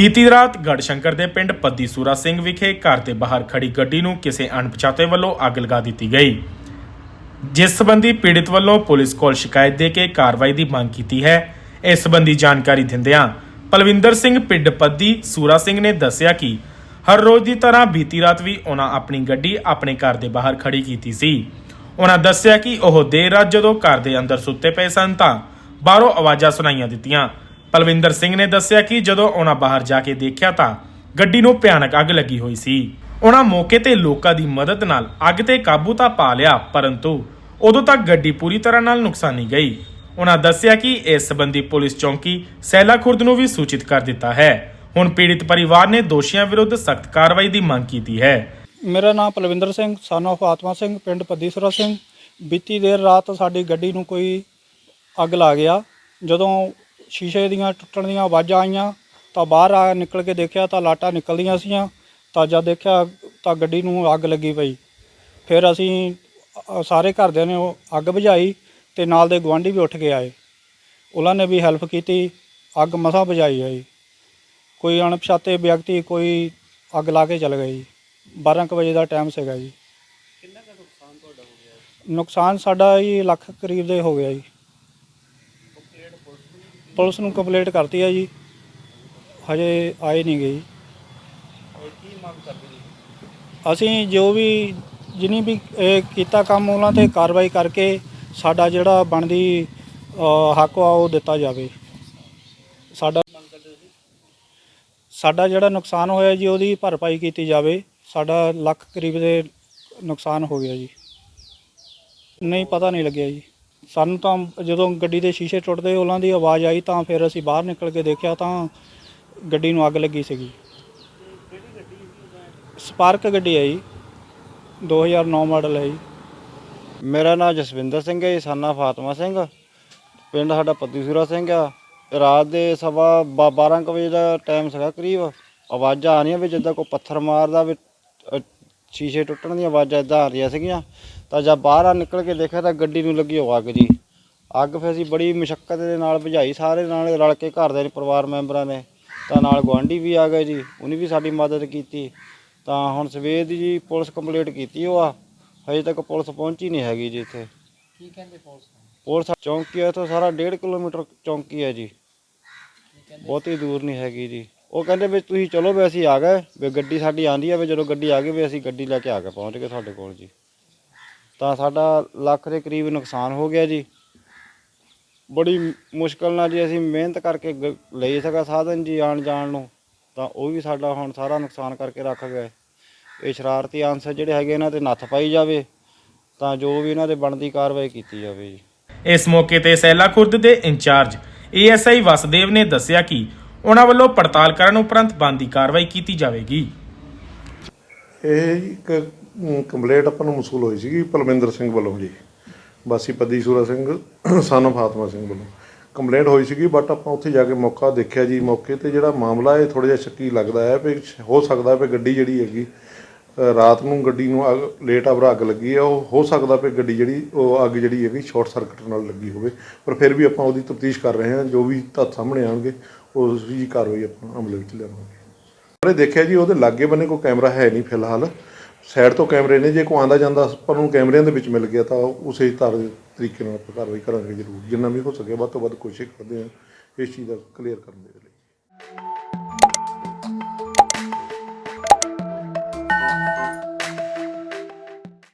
ਬੀਤੀ ਰਾਤ ਗੜਸ਼ੰਕਰ ਦੇ ਪਿੰਡ ਪੱਦੀਸੂਰਾ ਸਿੰਘ ਵਿਖੇ ਘਰ ਦੇ ਬਾਹਰ ਖੜੀ ਗੱਡੀ ਨੂੰ ਕਿਸੇ ਅਣਪਛਾਤੇ ਵੱਲੋਂ ਅੱਗ ਲਗਾ ਦਿੱਤੀ ਗਈ। ਜਿਸ ਸੰਬੰਧੀ ਪੀੜਿਤ ਵੱਲੋਂ ਪੁਲਿਸ ਕੋਲ ਸ਼ਿਕਾਇਤ ਦੇ ਕੇ ਕਾਰਵਾਈ ਦੀ ਮੰਗ ਕੀਤੀ ਹੈ, ਇਸ ਸਬੰਧੀ ਜਾਣਕਾਰੀ ਦਿੰਦਿਆਂ ਪਲਵਿੰਦਰ ਸਿੰਘ ਪਿੰਡ ਪੱਦੀ ਸੂਰਾ ਸਿੰਘ ਨੇ ਦੱਸਿਆ ਕਿ ਹਰ ਰੋਜ਼ ਦੀ ਤਰ੍ਹਾਂ ਬੀਤੀ ਰਾਤ ਵੀ ਉਹਨਾਂ ਆਪਣੀ ਗੱਡੀ ਆਪਣੇ ਘਰ ਦੇ ਬਾਹਰ ਖੜੀ ਕੀਤੀ ਸੀ। ਉਹਨਾਂ ਦੱਸਿਆ ਕਿ ਉਹ ਦੇਰ ਰਾਤ ਜਦੋਂ ਘਰ ਦੇ ਅੰਦਰ ਸੁੱਤੇ ਪਏ ਸਨ ਤਾਂ ਬਾਹਰੋਂ ਆਵਾਜ਼ਾਂ ਸੁਣਾਈਆਂ ਦਿੱਤੀਆਂ ਪਲਵਿੰਦਰ ਸਿੰਘ ਨੇ ਦੱਸਿਆ ਕਿ ਜਦੋਂ ਉਹਨਾਂ ਬਾਹਰ ਜਾ ਕੇ ਦੇਖਿਆ ਤਾਂ ਗੱਡੀ ਨੂੰ ਭਿਆਨਕ ਅੱਗ ਲੱਗੀ ਹੋਈ ਸੀ। ਉਹਨਾਂ ਮੌਕੇ ਤੇ ਲੋਕਾਂ ਦੀ ਮਦਦ ਨਾਲ ਅੱਗ ਤੇ ਕਾਬੂ ਤਾਂ ਪਾ ਲਿਆ, ਪਰੰਤੂ ਉਦੋਂ ਤੱਕ ਗੱਡੀ ਪੂਰੀ ਤਰ੍ਹਾਂ ਨਾਲ ਨੁਕਸਾਨੀ ਗਈ। ਉਹਨਾਂ ਦੱਸਿਆ ਕਿ ਇਸ ਸੰਬੰਧੀ ਪੁਲਿਸ ਚੌਂਕੀ ਸੈਲਾ ਖੁਰਦ ਨੂੰ ਵੀ ਸੂਚਿਤ ਕਰ ਦਿੱਤਾ ਹੈ। ਹੁਣ ਪੀੜਿਤ ਪਰਿਵਾਰ ਨੇ ਦੋਸ਼ੀਆਂ ਵਿਰੁੱਧ ਸਖਤ ਕਾਰਵਾਈ ਦੀ ਮੰਗ ਕੀਤੀ ਹੈ। ਮੇਰਾ ਨਾਮ ਪਲਵਿੰਦਰ ਸਿੰਘ ਸਨ of ਆਤਮਾ ਸਿੰਘ, ਪਿੰਡ ਪੱਦੀਸਰਾ ਸਿੰਘ। ਬੀਤੀ ਦੇਰ ਰਾਤ ਸਾਡੀ ਗੱਡੀ ਨੂੰ ਕੋਈ ਅੱਗ ਲਾ ਗਿਆ। ਜਦੋਂ ਸ਼ੀਸ਼ੇ ਦੀਆਂ ਟੁੱਟਣ ਦੀਆਂ ਆਵਾਜ਼ਾਂ ਆਈਆਂ ਤਾਂ ਬਾਹਰ ਆ ਨਿਕਲ ਕੇ ਦੇਖਿਆ ਤਾਂ ਲਾਟਾਂ ਨਿਕਲਦੀਆਂ ਸੀਆਂ ਤਾਂ ਜਦ ਦੇਖਿਆ ਤਾਂ ਗੱਡੀ ਨੂੰ ਅੱਗ ਲੱਗੀ ਪਈ। ਫਿਰ ਅਸੀਂ ਅ, ਸਾਰੇ ਘਰਦਿਆਂ ਨੇ ਉਹ ਅੱਗ ਬੁਝਾਈ ਤੇ ਨਾਲ ਦੇ ਗੁਆਂਢੀ ਵੀ ਉੱਠ ਕੇ ਆਏ। ਉਹਨਾਂ ਨੇ ਵੀ ਹੈਲਪ ਕੀਤੀ ਅੱਗ ਮਸਾਂ ਬੁਝਾਈ ਹੈ ਜੀ ਕੋਈ ਅਣਪਛਾਤੇ ਵਿਅਕਤੀ ਕੋਈ ਅੱਗ ਲਾ ਕੇ ਚਲ ਗਏ ਜੀ। 12 ਕੁ ਵਜੇ ਦਾ ਟਾਈਮ ਸੀਗਾ ਜੀ। ਕਿੰਨਾ ਦਾ ਨੁਕਸਾਨ ਤੁਹਾਡਾ ਹੋ ਗਿਆ? ਨੁਕਸਾਨ ਸਾਡਾ ਜੀ ਲੱਖ ਕਰੀਬ ਦੇ ਹੋ ਗਿਆ ਜੀ। ਪੁਲਿਸ ਨੂੰ ਕੰਪਲੇਂਟ ਕਰਤੀ ਹੈ ਜੀ। ਹਜੇ ਆਏ ਨਹੀਂ ਗਏ ਜੀ। ਕੀ ਮੰਗ ਕਰਦੇ ਅਸੀਂ ਜੋ ਵੀ ਜਿਨੀ ਵੀ ਇਹ ਕੀਤਾ ਕੰਮ ਉਹਨਾਂ ਤੇ ਕਾਰਵਾਈ ਕਰਕੇ ਸਾਡਾ ਜਿਹੜਾ ਬਣਦੀ ਅ, ਹੱਕ ਆ ਉਹ ਦਿੱਤਾ ਜਾਵੇ। ਸਾਡਾ ਸਾਡਾ ਜਿਹੜਾ ਨੁਕਸਾਨ ਹੋਇਆ ਜੀ ਉਹਦੀ ਭਰਪਾਈ ਕੀਤੀ ਜਾਵੇ। ਸਾਡਾ ਲੱਖ ਕਰੀਬ ਦੇ ਨੁਕਸਾਨ ਹੋ ਗਿਆ ਜੀ। ਨਹੀਂ ਪਤਾ ਨਹੀਂ ਲੱਗਿਆ ਜੀ। ਸਾਨੂੰ ਤਾਂ ਜਦੋਂ ਗੱਡੀ ਦੇ ਸ਼ੀਸ਼ੇ ਟੁੱਟਦੇ ਉਹਨਾਂ ਦੀ ਆਵਾਜ਼ ਆਈ ਤਾਂ ਫਿਰ ਅਸੀਂ ਬਾਹਰ ਨਿਕਲ ਕੇ ਦੇਖਿਆ ਤਾਂ ਗੱਡੀ ਨੂੰ ਅੱਗ ਲੱਗੀ ਸੀਗੀ। ਸਪਾਰਕ ਗੱਡੀ ਹੈ ਜੀ 2009 ਮਾਡਲ ਹੈ ਜੀ। ਮੇਰਾ ਨਾਮ ਜਸਵਿੰਦਰ ਸਿੰਘ ਹੈ ਸਾਨਾ ਫਾਤਮਾ ਸਿੰਘ। ਪਿੰਡ ਸਾਡਾ ਪੱਤੀਸੂਰਾ ਸਿੰਘ ਆ। ਰਾਤ ਦੇ ਸਵਾ 12 ਕੁ ਵਜੇ ਦਾ ਟਾਈਮ ਸੀਗਾ ਕਰੀਬ। ਆਵਾਜ਼ਾਂ ਆ ਰਹੀਆਂ ਵੀ ਜਿੱਦਾਂ ਕੋਈ ਪੱਥਰ ਮਾਰਦਾ ਵੀ ਸ਼ੀਸ਼ੇ ਟੁੱਟਣ ਦੀਆਂ ਆਵਾਜ਼ਾਂ ਇਦਾਂ ਆ ਰਹੀਆਂ ਸੀਗੀਆਂ। ਤਾਂ ਜਦ ਬਾਹਰ ਆ ਨਿਕਲ ਕੇ ਦੇਖਿਆ ਤਾਂ ਗੱਡੀ ਨੂੰ ਲੱਗੀ ਉਹ ਅੱਗ ਜੀ। ਅੱਗ ਫਿਰ ਅਸੀਂ ਬੜੀ ਮੁਸ਼ਕਲ ਦੇ ਨਾਲ ਬੁਝਾਈ ਸਾਰੇ ਨਾਲ ਰਲ ਕੇ ਘਰ ਦੇ ਪਰਿਵਾਰ ਮੈਂਬਰਾਂ ਨੇ। ਤਾਂ ਨਾਲ ਗੁਆਂਢੀ ਵੀ ਆ ਗਏ ਜੀ ਉਹਨੇ ਵੀ ਸਾਡੀ ਮਦਦ ਕੀਤੀ। ਤਾਂ ਹੁਣ ਸਵੇਰ ਦੀ ਜੀ ਪੁਲਿਸ ਕੰਪਲੀਟ ਕੀਤੀ ਉਹ ਆ ਹਜੇ ਤੱਕ ਪੁਲਿਸ ਪਹੁੰਚੀ ਨਹੀਂ ਹੈਗੀ ਜੀ ਇੱਥੇ। ਕੀ ਕਹਿੰਦੇ ਪੁਲਿਸ ਪੁਲਿਸ ਚੌਂਕੀ ਹੈ ਤੋਂ ਸਾਰਾ 1.5 ਕਿਲੋਮੀਟਰ ਚੌਂਕੀ ਹੈ ਜੀ। ਬਹੁਤੀ ਦੂਰ ਨਹੀਂ ਹੈਗੀ ਜੀ। ਉਹ ਕਹਿੰਦੇ ਵੀ ਤੁਸੀਂ ਚਲੋ ਵੀ ਅਸੀਂ ਆ ਗਏ ਵੀ ਗੱਡੀ ਸਾਡੀ ਆਂਦੀ ਆ ਵੀ ਜਦੋਂ ਗੱਡੀ ਆ ਗਈ ਵੀ ਅਸੀਂ ਗੱਡੀ ਲੈ ਕੇ ਆ ਕੇ ਪਹੁੰਚ ਗਏ ਤੁਹਾਡੇ ਕੋਲ ਜੀ। ਤਾਂ ਸਾਡਾ ਲੱਖ ਦੇ ਕਰੀਬ ਨੁਕਸਾਨ ਹੋ ਗਿਆ ਜੀ। ਬੜੀ ਮੁਸ਼ਕਲ ਨਾਲ ਜੀ ਅਸੀਂ ਮਿਹਨਤ ਕਰਕੇ ਗ- ਲਈ ਸਗਾ ਸਾਧਨ ਜੀ ਆਣ ਜਾਣ ਨੂੰ। ਤਾਂ ਉਹ ਵੀ ਸਾਡਾ ਹੁਣ ਸਾਰਾ ਨੁਕਸਾਨ ਕਰਕੇ ਰੱਖ ਗਏ ਇਹ ਸ਼ਰਾਰਤੀ ਅੰਸਰ ਜਿਹੜੇ ਹੈਗੇ ਇਹਨਾਂ ਤੇ ਨੱਥ ਪਾਈ ਜਾਵੇ ਤਾਂ ਜੋ ਵੀ ਇਹਨਾਂ ਦੇ ਬਣਦੀ ਕਾਰਵਾਈ ਕੀਤੀ ਜਾਵੇ ਜੀ। ਇਸ ਮੌਕੇ ਤੇ ਸੈਲਾ ਖੁਰਦ ਦੇ ਇੰਚਾਰਜ ਏਐਸਆਈ ਵਸਦੇਵ ਨੇ ਦੱਸਿਆ ਕਿ ਉਹਨਾਂ ਵੱਲੋਂ ਪੜਤਾਲ ਕਰਨ ਉਪਰੰਤ ਬੰਦੀ ਕਾਰਵਾਈ ਕੀਤੀ ਜਾਵੇਗੀ। ਇਹ ਇੱਕ ਕੰਪਲੇਂਟ ਆਪਾਂ ਨੂੰ ਮਸੂਲ ਹੋਈ ਸੀਗੀ ਪਲਵਿੰਦਰ ਸਿੰਘ ਵੱਲੋਂ ਜੀ ਬਾਸੀ ਪੱਦੀ ਸੂਰਾ ਸਿੰਘ ਸਨ of ਸਿੰਘ ਵੱਲੋਂ। ਕੰਪਲੇਂਟ ਹੋਈ ਸੀਗੀ ਬਟ ਆਪਾਂ ਉੱਥੇ ਜਾ ਕੇ ਮੌਕਾ ਦੇਖਿਆ ਜੀ, ਮੌਕੇ ਤੇ ਜਿਹੜਾ ਮਾਮਲਾ ਇਹ ਥੋੜਾ ਜਿਹਾ ਸ਼ੱਕੀ ਲੱਗਦਾ ਹੈ ਵੀ ਹੋ ਸਕਦਾ ਵੀ ਗੱਡੀ ਜਿਹੜੀ ਹੈਗੀ ਰਾਤ ਨੂੰ ਗੱਡੀ ਨੂੰ ਅੱਗ ਲੇਟ ਆਵਰ ਅੱਗ ਲੱਗੀ ਹੈ, ਉਹ ਹੋ ਸਕਦਾ ਵੀ ਗੱਡੀ ਜਿਹੜੀ, ਉਹ ਅੱਗ ਜਿਹੜੀ ਹੈਗੀ ਸ਼ਾਰਟ ਸਰਕਟ ਨਾਲ ਲੱਗੀ ਹੋਵੇ, ਪਰ ਫਿਰ ਵੀ ਆਪਾਂ ਉਹਦੀ ਤਫਤੀਸ਼ ਕਰ ਰਹੇ ਹਾਂ, ਜੋ ਵੀ ਤੱਥ ਸਾਹਮਣੇ ਆਉਣਗੇ, ਉਸ ਵੀ ਕਾਰਵਾਈ ਆਪਾਂ ਅਮਲ ਵਿੱਚ ਲਿਆਵਾਂਗੇ। ਉਹਨੇ ਦੇਖਿਆ ਜੀ, ਉਹਦੇ ਲਾਗੇ ਬੰਨੇ ਕੋਈ ਕੈਮਰਾ ਹੈ ਨਹੀਂ ਫਿਲਹਾਲ। ਸਾਈਡ ਤੋਂ ਕੈਮਰੇ ਨੇ, ਜੇ ਕੋਈ ਆਂਦਾ ਜਾਂਦਾ ਪਰ ਉਹਨੂੰ ਕੈਮਰਿਆਂ ਦੇ ਵਿੱਚ ਮਿਲ ਗਿਆ ਤਾਂ ਉਸੇ ਤਰ ਤਰੀਕੇ ਨਾਲ ਆਪਾਂ ਕਾਰਵਾਈ ਕਰਾਂਗੇ ਜ਼ਰੂਰ। ਜਿੰਨਾ ਵੀ ਹੋ ਸਕੇ ਵੱਧ ਤੋਂ ਵੱਧ ਕੋਸ਼ਿਸ਼ ਕਰਦੇ ਹਾਂ ਇਸ ਚੀਜ਼ ਦਾ ਕਲੀਅਰ ਕਰਨ ਦੇ